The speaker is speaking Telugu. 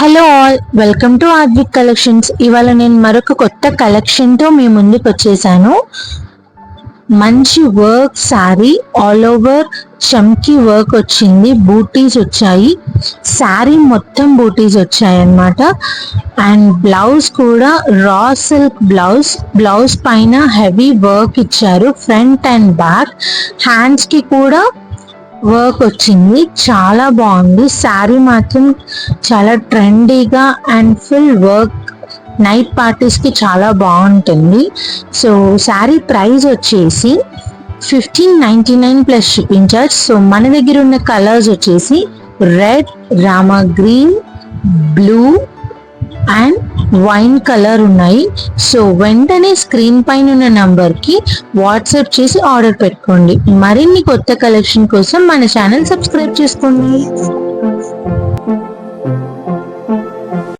Hello all welcome to Advik collections. ఇవాళ నేను మరొక కొత్త కలెక్షన్తో మీ ముందుకు వచ్చేసాను. మంచి వర్క్ శారీ ఆల్ ఓవర్ చమ్కీ వర్క్ వచ్చింది. బూటీస్ వచ్చాయి. శారీ మొత్తం బూటీస్ వచ్చాయి అన్నమాట అండ్ బ్లౌజ్ కూడా రా సిల్క్ బ్లౌజ్ బ్లౌజ్ పైన హెవీ వర్క్ ఇచ్చారు. ఫ్రంట్ అండ్ బ్యాక్ హ్యాండ్స్కి కూడా వర్క్ వచ్చింది. చాలా బాగుంది. శారీ మాత్రం చాలా ట్రెండీగా అండ్ ఫుల్ వర్క్ నైట్ పార్టీస్కి చాలా బాగుంటుంది. సో శారీ ప్రైస్ వచ్చేసి fifteen ninety nine plus shipping charge so మన దగ్గర ఉన్న కలర్స్ వచ్చేసి red rama green blue and wine colour ఉన్నాయి. సో వెంటనే స్క్రీన్ పైన ఉన్న నంబర్కి వాట్సాప్ చేసి ఆర్డర్ పెట్టుకోండి. మరిన్ని కొత్త కలెక్షన్ కోసం మన ఛానల్ సబ్స్క్రైబ్ చేసుకోండి.